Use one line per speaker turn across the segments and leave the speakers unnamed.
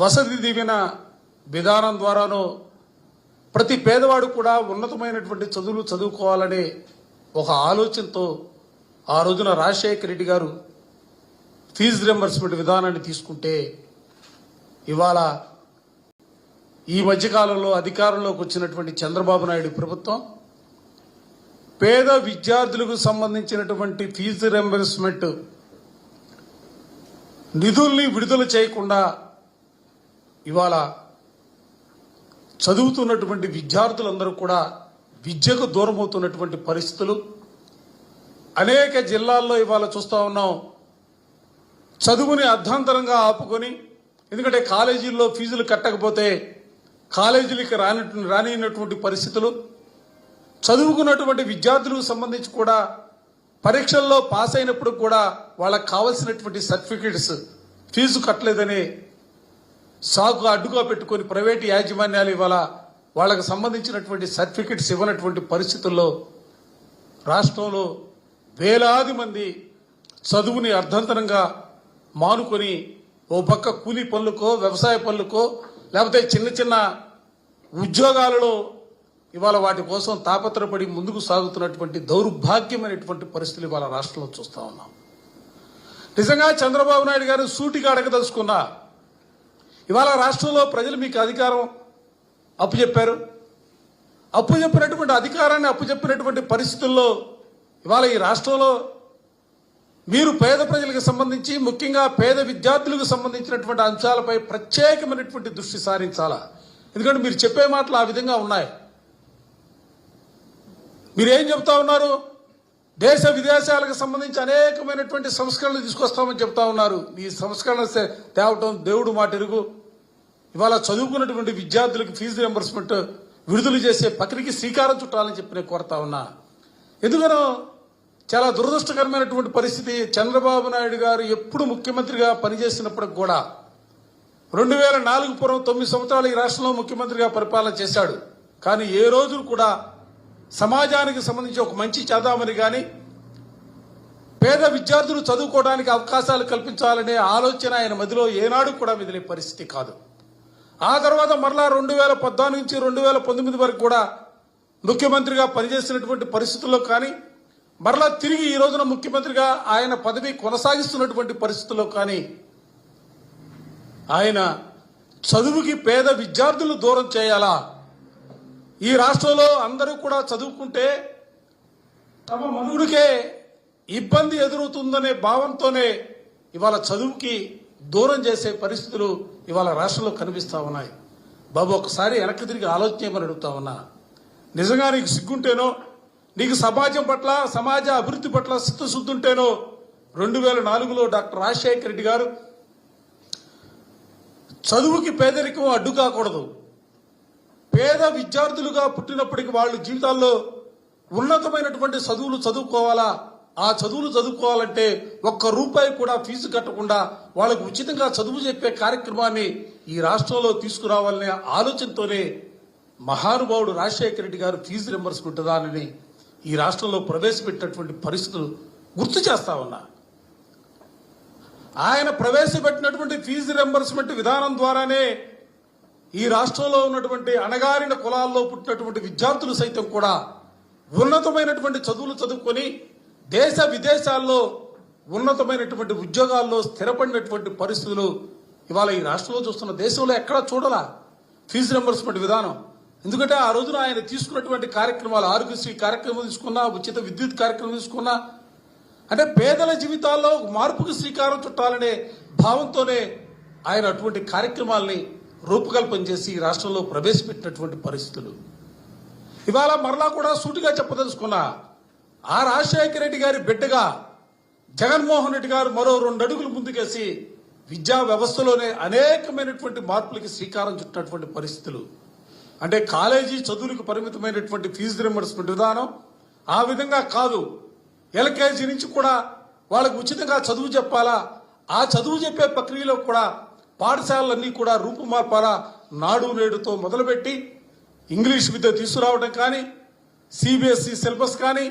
వసతి దీవెన విధానం ద్వారానో ప్రతి పేదవాడు కూడా ఉన్నతమైనటువంటి చదువులు చదువుకోవాలనే ఒక ఆలోచనతో ఆ రోజున రాజశేఖర రెడ్డి గారు ఫీజు రింబర్స్మెంట్ విధానాన్ని తీసుకుంటే ఇవాళ ఈ మధ్యకాలంలో అధికారంలోకి వచ్చినటువంటి చంద్రబాబు నాయుడు ప్రభుత్వం పేద విద్యార్థులకు సంబంధించినటువంటి ఫీజు రింబర్స్మెంట్ నిధుల్ని విడుదల చేయకుండా ఇవాళ చదువుతున్నటువంటి విద్యార్థులందరూ కూడా విద్యకు దూరం అవుతున్నటువంటి పరిస్థితులు. అనేక జిల్లాల్లో ఇవాళ చూస్తూ ఉన్నాం. చదువుని అర్ధాంతరంగా ఆపుకొని ఎందుకంటే కాలేజీల్లో ఫీజులు కట్టకపోతే కాలేజీలకి రాని రానినటువంటి పరిస్థితులు. చదువుకున్నటువంటి విద్యార్థులకు సంబంధించి కూడా పరీక్షల్లో పాస్ అయినప్పుడు కూడా వాళ్ళకి కావలసినటువంటి సర్టిఫికెట్స్ ఫీజు కట్టలేదని సాగు అడ్డుగా పెట్టుకొని ప్రైవేటు యాజమాన్యాలు ఇవాళ వాళ్ళకు సంబంధించినటువంటి సర్టిఫికెట్స్ ఇవ్వనటువంటి పరిస్థితుల్లో రాష్ట్రంలో వేలాది మంది చదువుని అర్ధంతరంగా మానుకొని ఓ పక్క కూలీ పనులకో వ్యవసాయ పనులకో లేకపోతే చిన్న చిన్న ఉద్యోగాలలో ఇవాళ వాటి కోసం తాపత్రపడి ముందుకు సాగుతున్నటువంటి దౌర్భాగ్యమైనటువంటి పరిస్థితులు ఇవాళ రాష్ట్రంలో చూస్తూ ఉన్నాం. నిజంగా చంద్రబాబు నాయుడు గారు సూటిగా అడగదలుచుకున్నా ఇవాళ రాష్ట్రంలో ప్రజలు మీకు అధికారం అప్పు చెప్పారు అప్పు చెప్పినటువంటి అధికారాన్ని అప్పు చెప్పినటువంటి పరిస్థితుల్లో ఇవాళ ఈ రాష్ట్రంలో మీరు పేద ప్రజలకు సంబంధించి ముఖ్యంగా పేద విద్యార్థులకు సంబంధించినటువంటి అంశాలపై ప్రత్యేకమైనటువంటి దృష్టి సారించాలా? ఎందుకంటే మీరు చెప్పే మాటలు ఆ విధంగా ఉన్నాయి. మీరేం చెప్తా ఉన్నారు? దేశ విదేశాలకు సంబంధించి అనేకమైనటువంటి సంస్కరణలు తీసుకొస్తామని చెప్తా ఉన్నారు. ఈ సంస్కరణ తేవటం దేవుడు మాటెరుగు. ఇవాళ చదువుకున్నటువంటి విద్యార్థులకు ఫీజు రియంబర్స్మెంట్ విడుదల చేసే ప్రక్రియకి శ్రీకారం చుట్టాలని చెప్పి నేను కోరుతా ఉన్నా. ఎందుకనో చాలా దురదృష్టకరమైనటువంటి పరిస్థితి చంద్రబాబు నాయుడు గారు ఎప్పుడు ముఖ్యమంత్రిగా పనిచేసినప్పటికి కూడా రెండు వేల నాలుగు పూర్వం తొమ్మిది సంవత్సరాలు ఈ రాష్ట్రంలో ముఖ్యమంత్రిగా పరిపాలన చేశాడు. కానీ ఏ రోజు కూడా సమాజానికి సంబంధించి ఒక మంచి చేద్దామని కానీ పేద విద్యార్థులు చదువుకోవడానికి అవకాశాలు కల్పించాలనే ఆలోచన ఆయన మదిలో ఏనాడు కూడా మిదిలే పరిస్థితి కాదు. ఆ తర్వాత మరలా రెండు వేల పద్నాలుగు నుంచి రెండు వేల పంతొమ్మిది వరకు కూడా ముఖ్యమంత్రిగా పనిచేసినటువంటి పరిస్థితుల్లో కానీ మరలా తిరిగి ఈ రోజున ముఖ్యమంత్రిగా ఆయన పదవి కొనసాగిస్తున్నటువంటి పరిస్థితుల్లో కానీ ఆయన చదువుకి పేద విద్యార్థులు దూరం చేయాలా? ఈ రాష్ట్రంలో అందరూ కూడా చదువుకుంటే తమ మనుగుడికే ఇబ్బంది ఎదురవుతుందనే భావంతోనే ఇవాళ చదువుకి దూరం చేసే పరిస్థితులు ఇవాళ రాష్ట్రంలో కనిపిస్తా ఉన్నాయి. బాబు ఒకసారి వెనక్కి తిరిగి ఆలోచన అడుగుతా ఉన్నా. నిజంగా నీకు సిగ్గుంటేనో నీకు సమాజం పట్ల సమాజ అభివృద్ధి పట్ల చిత్తశుద్ధి ఉంటేనో రెండు వేల నాలుగులో డాక్టర్ రాజశేఖర రెడ్డి గారు చదువుకి పేదరికం అడ్డు కాకూడదు. పేద విద్యార్థులుగా పుట్టినప్పటికీ వాళ్ళ జీవితాల్లో ఉన్నతమైనటువంటి చదువులు చదువుకోవాలా? ఆ చదువులు చదువుకోవాలంటే ఒక్క రూపాయి కూడా ఫీజు కట్టకుండా వాళ్ళకు ఉచితంగా చదువు చెప్పే కార్యక్రమాన్ని ఈ రాష్ట్రంలో తీసుకురావాలనే ఆలోచనతోనే మహానుభావుడు రాజశేఖర రెడ్డి గారు ఫీజు రింబర్స్మెంట్ దానిని ఈ రాష్ట్రంలో ప్రవేశపెట్టినటువంటి పరిస్థితులు గుర్తు చేస్తా ఉన్నా. ఆయన ప్రవేశపెట్టినటువంటి ఫీజు రింబర్స్మెంట్ విధానం ద్వారానే ఈ రాష్ట్రంలో ఉన్నటువంటి అణగారిన కులాల్లో పుట్టినటువంటి విద్యార్థులు సైతం కూడా ఉన్నతమైనటువంటి చదువులు చదువుకొని దేశ విదేశాల్లో ఉన్నతమైనటువంటి ఉద్యోగాల్లో స్థిరపడినటువంటి పరిస్థితులు ఇవాళ ఈ రాష్ట్రంలో చూస్తున్న దేశంలో ఎక్కడా చూడాలా. ఫీజు రింబర్స్మెంట్ విధానం. ఎందుకంటే ఆ రోజున ఆయన తీసుకున్నటువంటి కార్యక్రమాలు ఆరోగ్యశ్రీ కార్యక్రమం తీసుకున్నా ఉచిత విద్యుత్ కార్యక్రమం తీసుకున్నా అంటే పేదల జీవితాల్లో మార్పుకు శ్రీకారం చుట్టాలనే భావంతోనే ఆయన అటువంటి కార్యక్రమాల్ని రూపకల్పన చేసి ఈ రాష్ట్రంలో ప్రవేశపెట్టినటువంటి పరిస్థితులు. ఇవాళ మరలా కూడా సూటిగా చెప్పదలుచుకున్నా ఆ రాజశేఖర రెడ్డి గారి బిడ్డగా జగన్మోహన్ రెడ్డి గారు మరో రెండు అడుగులు ముందుకేసి విద్యా వ్యవస్థలోనే అనేకమైనటువంటి మార్పులకి శ్రీకారం చుట్టినటువంటి పరిస్థితులు. అంటే కాలేజీ చదువులకు పరిమితమైనటువంటి ఫీజు రింబర్స్మెంట్ విధానం ఆ విధంగా కాదు. ఎల్కేజీ నుంచి కూడా వాళ్ళకు ఉచితంగా చదువు చెప్పాలా? ఆ చదువు చెప్పే ప్రక్రియలో కూడా పాఠశాలలన్నీ కూడా రూపుమార్పాలా? నాడు నేడుతో మొదలుపెట్టి ఇంగ్లీష్ విద్య తీసుకురావడం కానీ సిబిఎస్ఈ సిలబస్ కానీ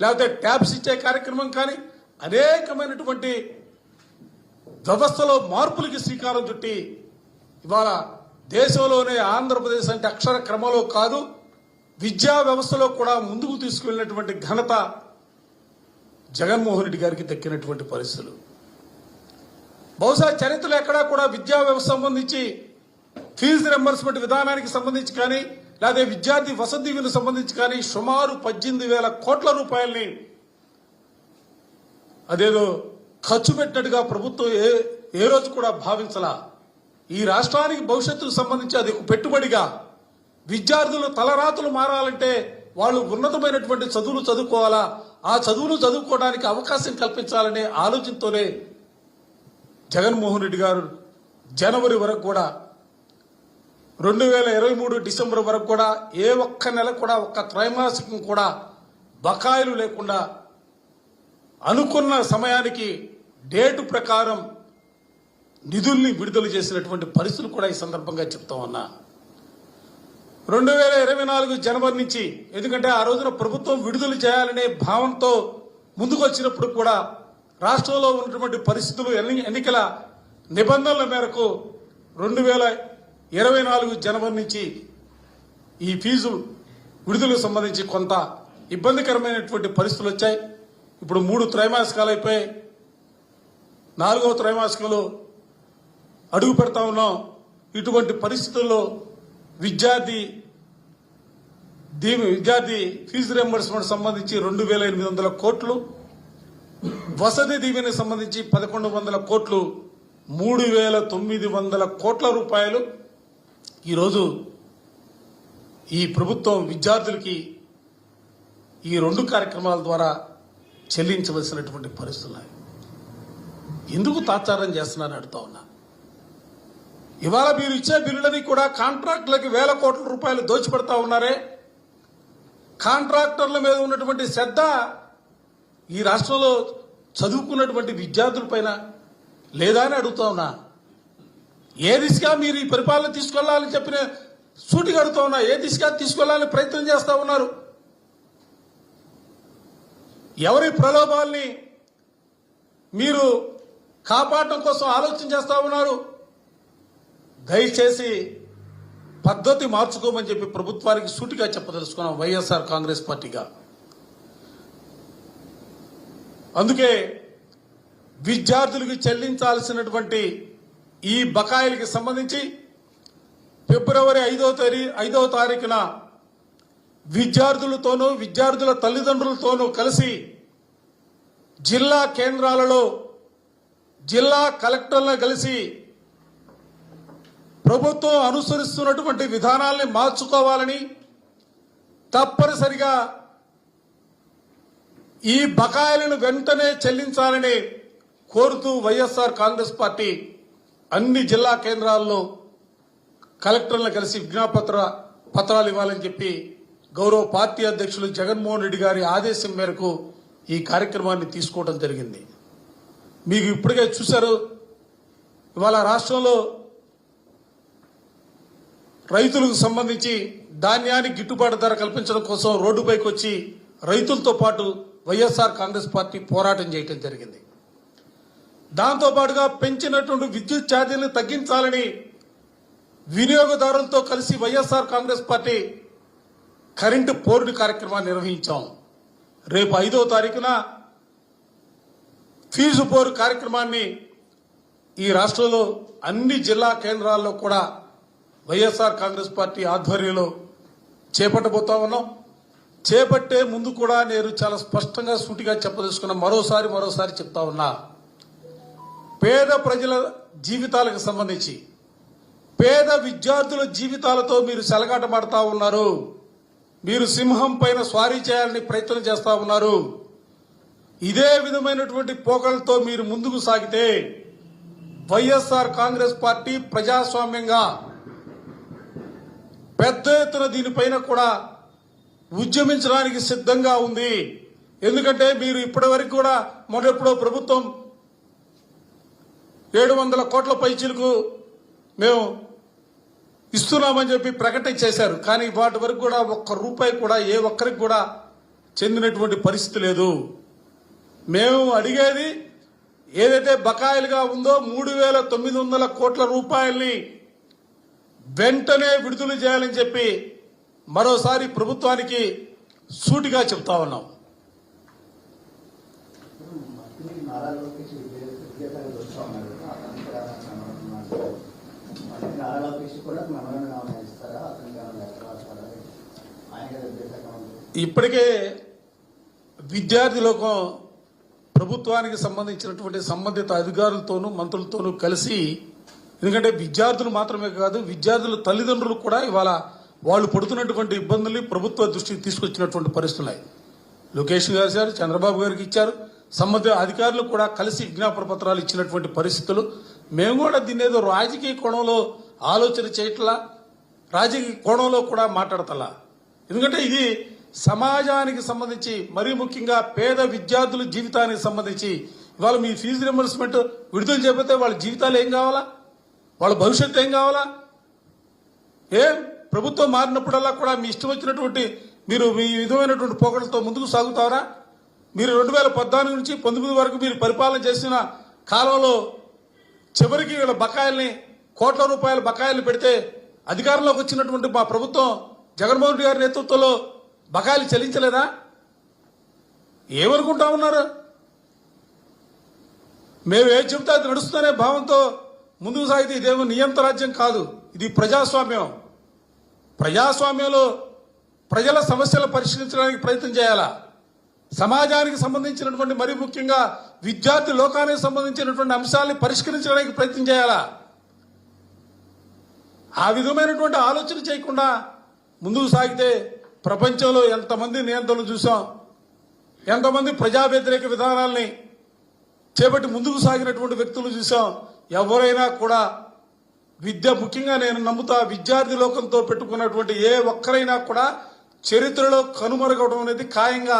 లేకపోతే ట్యాబ్స్ ఇచ్చే కార్యక్రమం కానీ అనేకమైనటువంటి వ్యవస్థలో మార్పులకి శ్రీకారం చుట్టి ఇవాళ దేశంలోనే ఆంధ్రప్రదేశ్ అంటే అక్షర క్రమంలో కాదు విద్యా వ్యవస్థలో కూడా ముందుకు తీసుకువెళ్ళినటువంటి ఘనత జగన్మోహన్ రెడ్డి గారికి దక్కినటువంటి పరిస్థితులు. బహుశా చరిత్రలో ఎక్కడా కూడా విద్యా వ్యవస్థ సంబంధించి ఫీజు రింబర్స్మెంట్ విధానానికి సంబంధించి కానీ లేదా విద్యార్థి వసతి దీవులకు సంబంధించి కానీ సుమారు పద్దెనిమిది వేల కోట్ల రూపాయల్ని అదేదో ఖర్చు పెట్టినట్టుగా ప్రభుత్వం ఏ ఏ రోజు కూడా భావించలా. ఈ రాష్ట్రానికి భవిష్యత్తుకు సంబంధించి అది ఒక పెట్టుబడిగా విద్యార్థులు తలరాతులు మారాలంటే వాళ్ళు ఉన్నతమైనటువంటి చదువులు చదువుకోవాలా? ఆ చదువులు చదువుకోవడానికి అవకాశం కల్పించాలనే ఆలోచనతోనే జగన్మోహన్ రెడ్డి గారు జనవరి వరకు కూడా రెండు వేల ఇరవై మూడు డిసెంబర్ వరకు కూడా ఏ ఒక్క నెల కూడా ఒక్క త్రైమాసికం కూడా బకాయిలు లేకుండా అనుకున్న సమయానికి డేటు ప్రకారం నిధుల్ని విడుదల చేసినటువంటి పరిస్థితులు కూడా ఈ సందర్భంగా చెప్తా ఉన్నా. రెండు వేల ఇరవై నాలుగు జనవరి నుంచి ఎందుకంటే ఆ రోజున ప్రభుత్వం విడుదల చేయాలనే భావంతో ముందుకు వచ్చినప్పుడు కూడా రాష్ట్రంలో ఉన్నటువంటి పరిస్థితులు ఎన్ని ఎన్నికల నిబంధనల మేరకు రెండు వేల ఇరవై నాలుగు జనవరి నుంచి ఈ ఫీజు విడుదలకు సంబంధించి కొంత ఇబ్బందికరమైనటువంటి పరిస్థితులు వచ్చాయి. ఇప్పుడు మూడు త్రైమాసికాలు అయిపోయాయి. నాలుగవ త్రైమాసికంలో అడుగు పెడతా ఉన్నాం. ఇటువంటి పరిస్థితుల్లో విద్యార్థి దీని విద్యార్థి ఫీజు రియంబర్స్మెంట్ సంబంధించి రెండు వేల ఎనిమిది వందల కోట్లు వసతి దీవెనకి సంబంధించి పదకొండు వందల కోట్లు మూడు వేల తొమ్మిది వందల కోట్ల రూపాయలు ఈరోజు ఈ ప్రభుత్వం విద్యార్థులకి ఈ రెండు కార్యక్రమాల ద్వారా చెల్లించవలసినటువంటి పరిస్థితులు ఎందుకు తాత్సారం చేస్తున్నారని అడుగుతా ఉన్నా. ఇవాళ మీరు ఇచ్చే బిల్లులని కూడా కాంట్రాక్టులకి వేల కోట్ల రూపాయలు దోచిపెడతా ఉన్నారే. కాంట్రాక్టర్ల మీద ఉన్నటువంటి శ్రద్ధ ఈ రాష్ట్రంలో చదువుకున్నటువంటి విద్యార్థులపైన లేదా అని అడుగుతా ఉన్నా. ఏ దిశగా మీరు ఈ పరిపాలన తీసుకెళ్ళాలని చెప్పిన సూటి కడుతూ ఉన్నా ఏ దిశగా తీసుకెళ్ళాలని ప్రయత్నం చేస్తూ ఉన్నారు? ఎవరి ప్రలోభాల్ని మీరు కాపాడటం కోసం ఆలోచన చేస్తూ ఉన్నారు? దయచేసి పద్ధతి మార్చుకోమని చెప్పి ప్రభుత్వానికి సూటిగా చెప్పదలుచుకున్నాం వైఎస్ఆర్ కాంగ్రెస్ పార్టీగా. అందుకే విద్యార్థులకు చెల్లించాల్సినటువంటి ఈ బకాయిలకి సంబంధించి ఫిబ్రవరి ఐదో తేదీ ఐదవ తారీఖున విద్యార్థులతోనూ విద్యార్థుల తల్లిదండ్రులతోనూ కలిసి జిల్లా కేంద్రాలలో జిల్లా కలెక్టర్లను కలిసి ప్రభుత్వం అనుసరిస్తున్నటువంటి విధానాల్ని మార్చుకోవాలని తప్పనిసరిగా ఈ బకాయిలను వెంటనే చెల్లించాలని కోరుతూ వైఎస్ఆర్ కాంగ్రెస్ పార్టీ అన్ని జిల్లా కేంద్రాల్లో కలెక్టర్లను కలిసి విజ్ఞాపత్ర పత్రాలు ఇవ్వాలని చెప్పి గౌరవ పార్టీ అధ్యక్షులు జగన్మోహన్ రెడ్డి గారి ఆదేశం మేరకు ఈ కార్యక్రమాన్ని తీసుకోవడం జరిగింది. మీకు ఇప్పటికే చూశారు ఇవాళ రాష్ట్రంలో రైతులకు సంబంధించి ధాన్యానికి గిట్టుబాటు ధర కల్పించడం కోసం రోడ్డుపైకి వచ్చి రైతులతో పాటు వైఎస్ఆర్ కాంగ్రెస్ పార్టీ పోరాటం చేయటం జరిగింది. దాంతో పాటుగా పెంచినటువంటి విద్యుత్ ఛార్జీలను తగ్గించాలని వినియోగదారులతో కలిసి వైఎస్ఆర్ కాంగ్రెస్ పార్టీ కరెంటు పోర్డు కార్యక్రమాన్ని నిర్వహించాం. రేపు ఐదో తారీఖున ఫీజు పోరు కార్యక్రమాన్ని ఈ రాష్ట్రంలో అన్ని జిల్లా కేంద్రాల్లో కూడా వైఎస్ఆర్ కాంగ్రెస్ పార్టీ ఆధ్వర్యంలో చేపట్టబోతా ఉన్నాం. చేపట్టే ముందు కూడా నేను చాలా స్పష్టంగా సూటిగా చెప్పదలుచుకున్న మరోసారి మరోసారి చెప్తా ఉన్నా పేద ప్రజల జీవితాలకు సంబంధించి పేద విద్యార్థుల జీవితాలతో మీరు సెలగాటమాడుతూ ఉన్నారు. మీరు సింహం పైన స్వారీ చేయాలని ప్రయత్నం చేస్తూ ఉన్నారు. ఇదే విధమైనటువంటి పోకలతో మీరు ముందుకు సాగితే వైఎస్ఆర్ కాంగ్రెస్ పార్టీ ప్రజాస్వామ్యంగా పెద్ద ఎత్తున దీనిపైన కూడా ఉద్యమించడానికి సిద్ధంగా ఉంది. ఎందుకంటే మీరు ఇప్పటి వరకు కూడా మొన్నెప్పుడో ప్రభుత్వం ఏడు వందల కోట్ల పైచీలకు మేము ఇస్తున్నామని చెప్పి ప్రకటన చేశారు. కానీ వాటి వరకు కూడా ఒక్క రూపాయి కూడా ఏ ఒక్కరికి కూడా చెందినటువంటి పరిస్థితి లేదు. మేము అడిగేది ఏదైతే బకాయిలుగా ఉందో మూడు వేల తొమ్మిది వందల కోట్ల రూపాయల్ని వెంటనే విడుదల చేయాలని చెప్పి మరోసారి ప్రభుత్వానికి సూటిగా చెప్తా ఉన్నాం
మంత్రి నారా లోకేష్ విద్య- విద్యార్థులకు వస్తూ ఉన్నారు అతను కూడా నమ్మకం మంత్రి నారా లోకేష్ కూడా మెమోరాండం ఏమైనా ఇస్తారా అతనికి ఏమైనా లెటర్ రాస్తారా ఆయన కదా విద్యాశాఖ మంత్రి
ఇప్పటికే విద్యార్థి లోకం ప్రభుత్వానికి సంబంధించినటువంటి సంబంధిత అధికారులతోనూ మంత్రులతోనూ కలిసి ఎందుకంటే విద్యార్థులు మాత్రమే కాదు విద్యార్థుల తల్లిదండ్రులు కూడా ఇవాళ వాళ్ళు పడుతున్నటువంటి ఇబ్బందుల్ని ప్రభుత్వ దృష్టికి తీసుకొచ్చినటువంటి పరిస్థితులు లోకేష్ గారు సార్ చంద్రబాబు గారికి ఇచ్చారు సంబంధిత అధికారులు కూడా కలిసి విజ్ఞాపన పత్రాలు ఇచ్చినటువంటి పరిస్థితులు. మేము కూడా దీన్ని ఏదో రాజకీయ కోణంలో ఆలోచన చేయట్లా రాజకీయ కోణంలో కూడా మాట్లాడతలా. ఎందుకంటే ఇది సమాజానికి సంబంధించి మరీ ముఖ్యంగా పేద విద్యార్థుల జీవితానికి సంబంధించి ఇవాళ మీ ఫీజు రింబర్స్మెంట్ విడుదల చేయకపోతే వాళ్ళ జీవితాలు ఏం కావాలా? వాళ్ళ భవిష్యత్తు ఏం కావాలా? ఏం? ప్రభుత్వం మారినప్పుడల్లా కూడా మీ ఇష్టం వచ్చినటువంటి మీరు మీ విధమైనటువంటి పోకడలతో ముందుకు సాగుతారా? మీరు రెండు వేల పద్నాలుగు నుంచి పంతొమ్మిది వరకు మీరు పరిపాలన చేసిన కాలంలో చివరికి వీళ్ళ బకాయిల్ని కోట్ల రూపాయల బకాయిలు పెడితే అధికారంలోకి వచ్చినటువంటి మా ప్రభుత్వం జగన్మోహన్ రెడ్డి గారి నేతృత్వంలో బకాయిలు చెల్లించలేదా? ఏమనుకుంటా ఉన్నారు? మేము ఏం చెబితే అది నడుస్తున్న భావంతో ముందుకు సాగితే ఇదేమో నియంత రాజ్యం కాదు. ఇది ప్రజాస్వామ్యం. ప్రజాస్వామ్యంలో ప్రజల సమస్యలు పరిష్కరించడానికి ప్రయత్నం చేయాలా? సమాజానికి సంబంధించినటువంటి మరి ముఖ్యంగా విద్యార్థి లోకానికి సంబంధించినటువంటి అంశాలని పరిష్కరించడానికి ప్రయత్నం చేయాలా? ఆ విధమైనటువంటి ఆలోచన చేయకుండా ముందుకు సాగితే ప్రపంచంలో ఎంతమంది నియంత్రణలు చూసాం? ఎంతమంది ప్రజా వ్యతిరేక విధానాల్ని చేపట్టి ముందుకు సాగినటువంటి వ్యక్తులు చూసాం? ఎవరైనా కూడా విద్య ముఖ్యంగా నేను నమ్ముతా విద్యార్థి లోకంతో పెట్టుకున్నటువంటి ఏ ఒక్కరైనా కూడా చరిత్రలో కనుమరుగవడం అనేది ఖాయంగా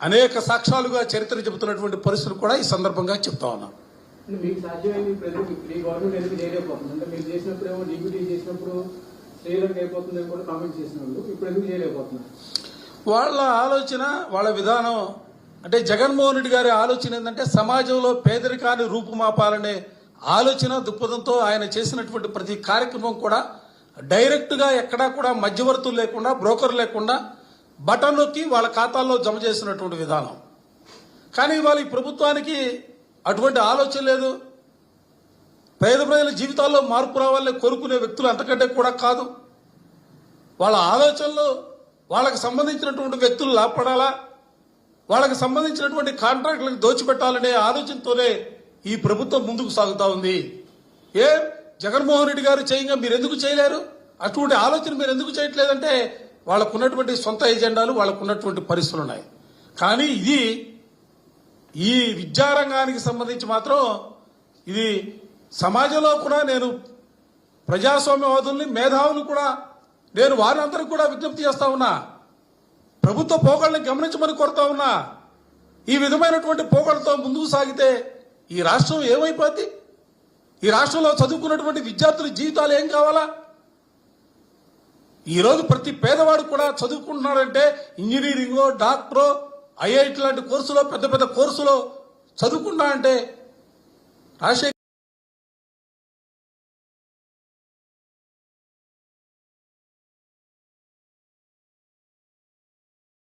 అనేక సాక్ష్యాలుగా చరిత్ర చెబుతున్నటువంటి పరిస్థితులు కూడా ఈ సందర్భంగా చెప్తా ఉన్నాను.
మీకు సాధ్యమైంది ప్రజలకు గవర్నమెంట్ ఎందుకు చేయలేకపోతుంది అంటే మీరు చేసినప్పుడు ఏమో డిప్యూటీ చేసినప్పుడు శ్రీలంక కూడా కామెంట్ చేసినప్పుడు ఇప్పుడు ఎందుకు చేయలేకపోతున్నారు?
వాళ్ళ ఆలోచన వాళ్ళ విధానం అంటే జగన్మోహన్ రెడ్డి గారి ఆలోచన ఏంటంటే సమాజంలో పేదరికాన్ని రూపుమాపాలనే ఆలోచన దృక్పథంతో ఆయన చేసినటువంటి ప్రతి కార్యక్రమం కూడా డైరెక్ట్గా ఎక్కడా కూడా మధ్యవర్తులు లేకుండా బ్రోకర్ లేకుండా బటన్ నొక్కి వాళ్ళ ఖాతాల్లో జమ చేసినటువంటి విధానం. కానీ ఇవాళ ఈ ప్రభుత్వానికి అటువంటి ఆలోచన లేదు. పేద ప్రజల జీవితాల్లో మార్పు రావాలని కోరుకునే వ్యక్తులు అంతకంటే కూడా కాదు. వాళ్ళ ఆలోచనలు వాళ్ళకి సంబంధించినటువంటి వ్యక్తులు లాభపడాలా? వాళ్ళకి సంబంధించినటువంటి కాంట్రాక్టులకు దోచిపెట్టాలనే ఆలోచనతోనే ఈ ప్రభుత్వం ముందుకు సాగుతా ఉంది. ఏ? జగన్మోహన్ రెడ్డి గారు చేయంగా మీరు ఎందుకు చేయలేరు? అటువంటి ఆలోచన మీరు ఎందుకు చేయట్లేదంటే వాళ్ళకు ఉన్నటువంటి సొంత ఎజెండాలు వాళ్ళకు ఉన్నటువంటి పరిస్థితులు ఉన్నాయి. కానీ ఇది ఈ విద్యారంగానికి సంబంధించి మాత్రం ఇది సమాజంలో కూడా నేను ప్రజాస్వామ్యవాదుల్ని మేధావులు కూడా నేను వారందరూ కూడా విజ్ఞప్తి చేస్తా ఉన్నా. ప్రభుత్వ పోకళ్ళని గమనించమని కోరుతా ఉన్నా. ఈ విధమైనటువంటి పోకళ్ళతో ముందుకు సాగితే ఈ రాష్ట్రం ఏమైపోద్ది? ఈ రాష్ట్రంలో చదువుకున్నటువంటి విద్యార్థుల జీవితాలు ఏం కావాలా? ఈరోజు ప్రతి పేదవాడు కూడా చదువుకుంటున్నాడంటే ఇంజనీరింగో డాక్టరో ఐఐటి లాంటి కోర్సులో పెద్ద పెద్ద కోర్సులో చదువుకున్నా అంటే రాజశేఖర్